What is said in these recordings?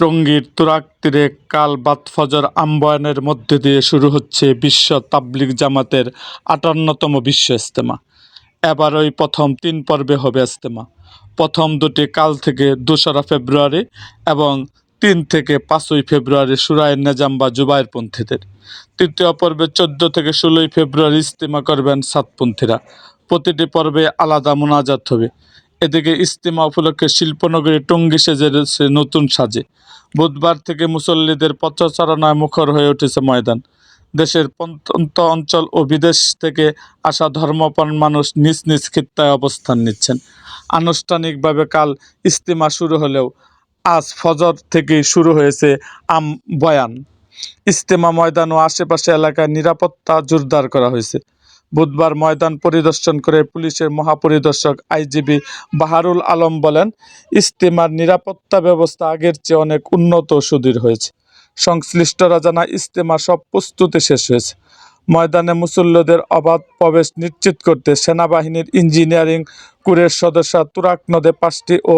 টঙ্গীর তুরাগ তীরে কাল বাদ ফজর আহ্বানের মধ্যে দিয়ে শুরু হচ্ছে বিশ্ব তাবলিগ জামাতের আটান্নতম বিশ্ব ইজতেমা। ওই প্রথম তিন পর্বে হবে ইজতেমা। প্রথম দুটি কাল থেকে দোসরা ফেব্রুয়ারি এবং তিন থেকে পাঁচই ফেব্রুয়ারি সুরায় নেজাম বা জুবাইরপন্থীদের তৃতীয় পর্বে চোদ্দ থেকে ষোলোই ফেব্রুয়ারি ইজতেমা করবেন সাতপন্থীরা। প্রতিটি পর্বে আলাদা মোনাজাত হবে। এদিকে ইস্তেমা উপলক্ষে শিল্পনগরী টঙ্গী সেজে রয়েছে নতুন সাজে। বুধবার থেকে মুসল্লিদের পথচারণায় মুখর হয়ে উঠেছে ময়দান। দেশের প্রত্যন্ত অঞ্চল ও বিদেশ থেকে আসা ধর্মপ্রাণ মানুষ নিজ নিজ খিত্তায় অবস্থান নিচ্ছেন। আনুষ্ঠানিকভাবে কাল ইস্তেমা শুরু হলেও আজ ফজর থেকে শুরু হয়েছে আম বয়ান। ইস্তেমা ময়দান ও আশেপাশে এলাকায় নিরাপত্তা জোরদার করা হয়েছে। বুধবার ময়দান পরিদর্শন করে পুলিশের মহাপরিদর্শক আইজিবি বাহারুল আলম বলেন, ইস্তেমার নিরাপত্তা ব্যবস্থা আগের চেয়ে অনেক উন্নত ও সুদৃঢ় হয়েছে। সংশ্লিষ্টরা জানা ইস্তেমার সব প্রস্তুতি শেষ হয়েছে। ময়দানে মুসল্লদের অবাধ প্রবেশ নিশ্চিত করতে সেনাবাহিনীর ইঞ্জিনিয়ারিং কুরের সদস্য তুরাক নদে পাঁচটি ও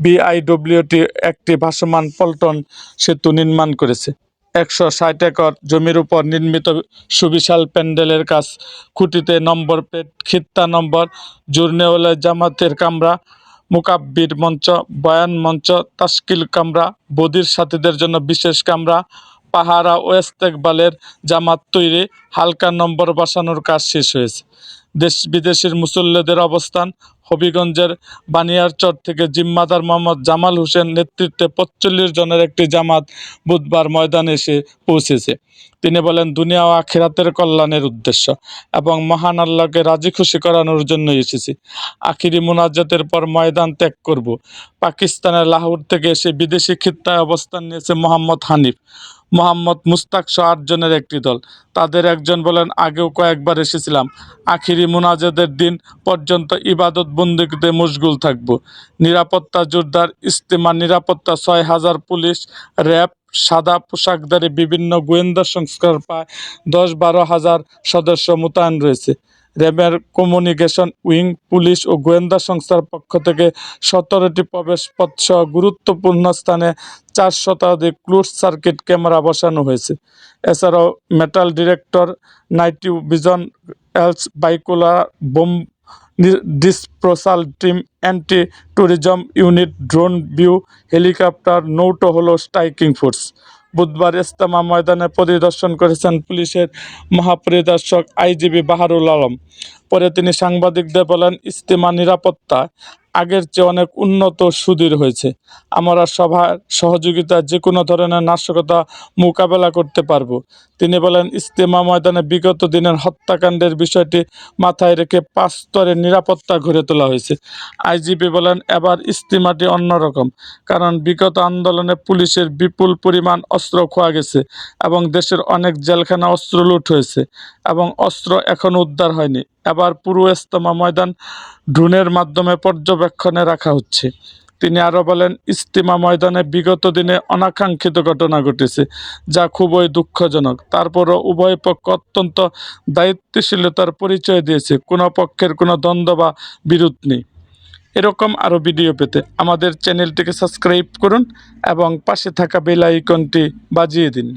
বিআইডব্লিউটি একটি ভাসমান পল্টন সেতু নির্মাণ করেছে। একশো ষাট একর জমির উপর নির্মিত সুবিশাল প্যান্ডেলের কাজ। খুঁটিতে নম্বর প্লেট, খিত্তা নম্বর, জুরনেওয়ালা জামাতের কামরা, মুকাব্বির মঞ্চ, বয়ান মঞ্চ তাস্কিল কামরা, বদির সাথীদের জন্য বিশেষ কামরা, পাহারা ও ইস্তেকবালের জামাত তৈরি, হালকা নম্বর বসানোর কাজ শেষ হয়েছে। দেশ বিদেশের মুসল্লিদের অবস্থান হবিগঞ্জের বানিয়ারচর থেকে জিম্মাদার মোহাম্মদ জামাল হোসেন নেতৃত্বে পঁচল্লিশ জনের একটি জামাত বুধবার ময়দানে এসে পৌঁছেছে। তিনি বলেন, দুনিয়া ও আখিরাতের কল্যাণের উদ্দেশ্য এবং মহান আল্লাহকে রাজি খুশি করানোর জন্য এসেছি। আখিরি মোনাজাতের পর ময়দান ত্যাগ করব। পাকিস্তানের লাহোর থেকে এসে বিদেশি খিত্তায় অবস্থান নিয়েছে মোহাম্মদ হানিফ। মোহাম্মদ মুস্তাক সহ আটজনের একটি দল। তাদের একজন বলেন, আগেও কয়েকবার এসেছিলাম। আখিরি মুনাজেদের দিন পর্যন্ত ইবাদত বন্দিতে মুশগুল থাকব। নিরাপত্তা জোরদার, ইস্তেমা নিরাপত্তা, ছয় হাজার পুলিশ, র্যাব সাদা পোশাকধারী বিভিন্ন গোয়েন্দা সংস্কার প্রায় দশ বারো হাজার সদস্য মোতায়েন রয়েছে। র্যাবের কমিউনিকেশন উইং, পুলিশ ও গোয়েন্দা সংস্থার পক্ষ থেকে সতেরোটি প্রবেশপথ সহ গুরুত্বপূর্ণ স্থানে চার শতাধিক ক্লোজ সার্কিট ক্যামেরা বসানো হয়েছে। এছাড়াও metal detector night vision else Byculla, bomb disposal team anti terrorism unit drone view helicopter নৌটো হলো স্ট্রাইকিং ফোর্স বুধবার ইস্তেমা ময়দানে পরিদর্শন করেছেন পুলিশের মহাপরিদর্শক আইজিবি বাহারুল আলম। পরে তিনি সাংবাদিকদের বলেন ইস্তেমা নিরাপত্তা আগের চেয়ে অনেক উন্নত সুদীর হয়েছে। আমরা সভার সহযোগিতা যে কোনো ধরনের নাশকতা মোকাবেলা করতে পারব। তিনি বলেন ইস্তেমা ময়দানে বিগত দিনের হত্যাকাণ্ডের বিষয়টি মাথায় রেখে পাঁচ স্তরের নিরাপত্তা গড়ে তোলা হয়েছে। আইজিপি বলেন, এবার ইস্তেমাটি অন্যরকম, কারণ বিগত আন্দোলনে পুলিশের বিপুল পরিমাণ অস্ত্র খোয়া গেছে এবং দেশের অনেক জেলখানা অস্ত্র লুট হয়েছে এবং অস্ত্র এখনও উদ্ধার হয়নি। এবার পুরো ইস্তেমা ময়দান ড্রোনের মাধ্যমে পর্যবেক্ষণে রাখা হচ্ছে। তিনি আরও বলেন, ইস্তিমা ময়দানে বিগত দিনে অনাকাঙ্ক্ষিত ঘটনা ঘটেছে, যা খুবই দুঃখজনক। তারপরও উভয় পক্ষ অত্যন্ত দায়িত্বশীলতার পরিচয় দিয়েছে, কোনো পক্ষের কোনো দ্বন্দ্ব বা বিরোধ নেই। এরকম আরও ভিডিও পেতে আমাদের চ্যানেলটিকে সাবস্ক্রাইব করুন এবং পাশে থাকা বেল আইকনটি বাজিয়ে দিন।